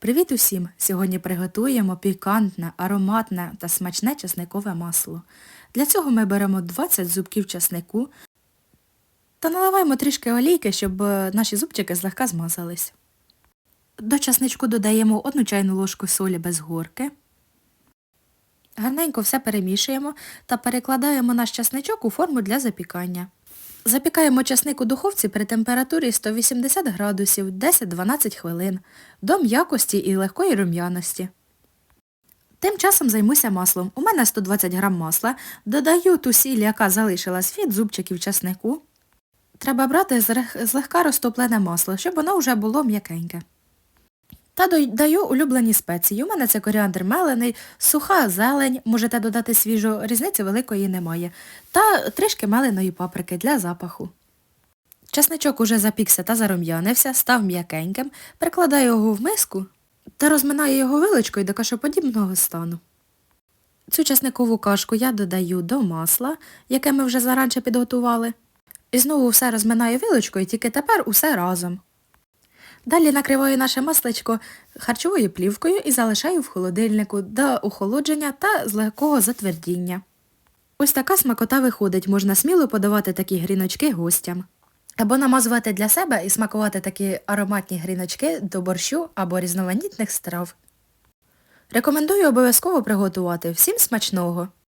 Привіт усім! Сьогодні приготуємо пікантне, ароматне та смачне часникове масло. Для цього ми беремо 20 зубків часнику та наливаємо трішки олійки, щоб е, наші зубчики злегка змазались. До часничку додаємо 1 чайну ложку солі без горки. Гарненько все перемішуємо та перекладаємо наш часничок у форму для запікання. Запікаємо часник у духовці при температурі 180 градусів 10-12 хвилин до м'якості і легкої рум'яності. Тим часом займуся маслом. У мене 120 грам масла. Додаю ту сіль, яка залишилась від зубчиків часнику. Треба брати злегка розтоплене масло, щоб воно вже було м'якеньке. Та додаю улюблені спеції. У мене це коріандр мелений, суха зелень, можете додати свіжу, різниці великої немає, та трішки меленої паприки для запаху. Часничок уже запікся та зарум'янився, став м'якеньким, прикладаю його в миску та розминаю його виличкою до кашоподібного стану. Цю часникову кашку я додаю до масла, яке ми вже заранче підготували. І знову все розминаю виличкою, тільки тепер усе разом. Далі накриваю наше масличко харчовою плівкою і залишаю в холодильнику до охолодження та з легкого затвердіння. Ось така смакота виходить, можна сміло подавати такі гріночки гостям. Або намазувати для себе і смакувати такі ароматні гріночки до борщу або різноманітних страв. Рекомендую обов'язково приготувати. Всім смачного!